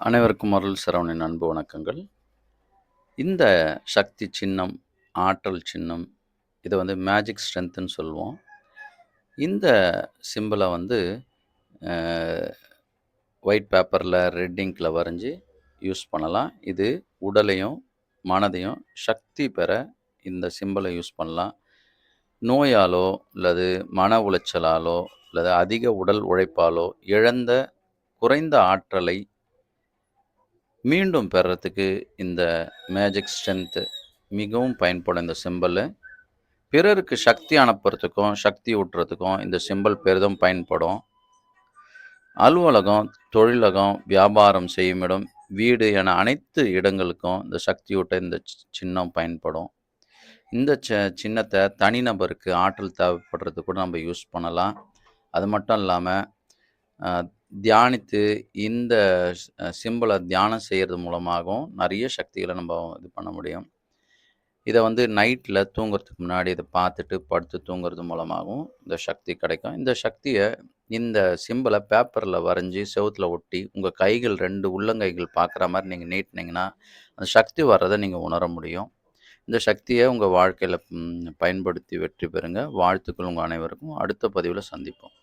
அனைவருக்கும் அருள் சரவணின் அன்பு வணக்கங்கள். இந்த சக்தி சின்னம் ஆற்றல் சின்னம் இதை வந்து மேஜிக் ஸ்ட்ரென்த்துன்னு சொல்லுவோம். இந்த சிம்பிளை வந்து ஒயிட் பேப்பரில் ரெட் இங்கில் வரைஞ்சி யூஸ் பண்ணலாம். இது உடலையும் மனதையும் சக்தி பெற இந்த சிம்பிளை யூஸ் பண்ணலாம். நோயாலோ அல்லது மன உளைச்சலாலோ அல்லது அதிக உடல் உழைப்பாலோ இழந்த குறைந்த ஆற்றலை மீண்டும் பெறத்துக்கு இந்த மேஜிக் ஸ்ட்ரென்த்து மிகவும் பயன்படும் இந்த சிம்பிள் பிறருக்கு சக்தி அனுப்புறதுக்கும் சக்தி ஊட்டுறதுக்கும் இந்த சிம்பிள் பெரிதும் பயன்படும். அலுவலகம் தொழிலகம் வியாபாரம் செய்யும் இடம் வீடு என அனைத்து இடங்களுக்கும் இந்த சக்தியூட்ட இந்த சி- சின்னம் பயன்படும். இந்த ச சின்னத்தை தனிநபருக்கு ஆற்றல் தேவைப்படுறது கூட நம்ம யூஸ் பண்ணலாம். அது மட்டும் இல்லாமல் தியானித்து இந்த சிம்பிளை தியானம் செய்கிறது மூலமாகவும் நிறைய சக்திகளை நம்ம இது பண்ண முடியும். இதை வந்து நைட்டில் தூங்குறதுக்கு முன்னாடி இதை பார்த்துட்டு படுத்து தூங்குறது மூலமாகவும் இந்த சக்தி கிடைக்கும். இந்த சக்தியை இந்த சிம்பிளை பேப்பரில் வரைஞ்சி செவத்தில் ஒட்டி உங்கள் கைகள் ரெண்டு உள்ளங்கைகள் பார்க்குற மாதிரி நீங்கள் நீட்டினீங்கன்னா அந்த சக்தி வர்றதை நீங்கள் உணர முடியும். இந்த சக்தியை உங்கள் வாழ்க்கையில் பயன்படுத்தி வெற்றி பெறுங்க. வாழ்த்துக்கள் உங்கள் அனைவருக்கும். அடுத்த பதிவில் சந்திப்போம்.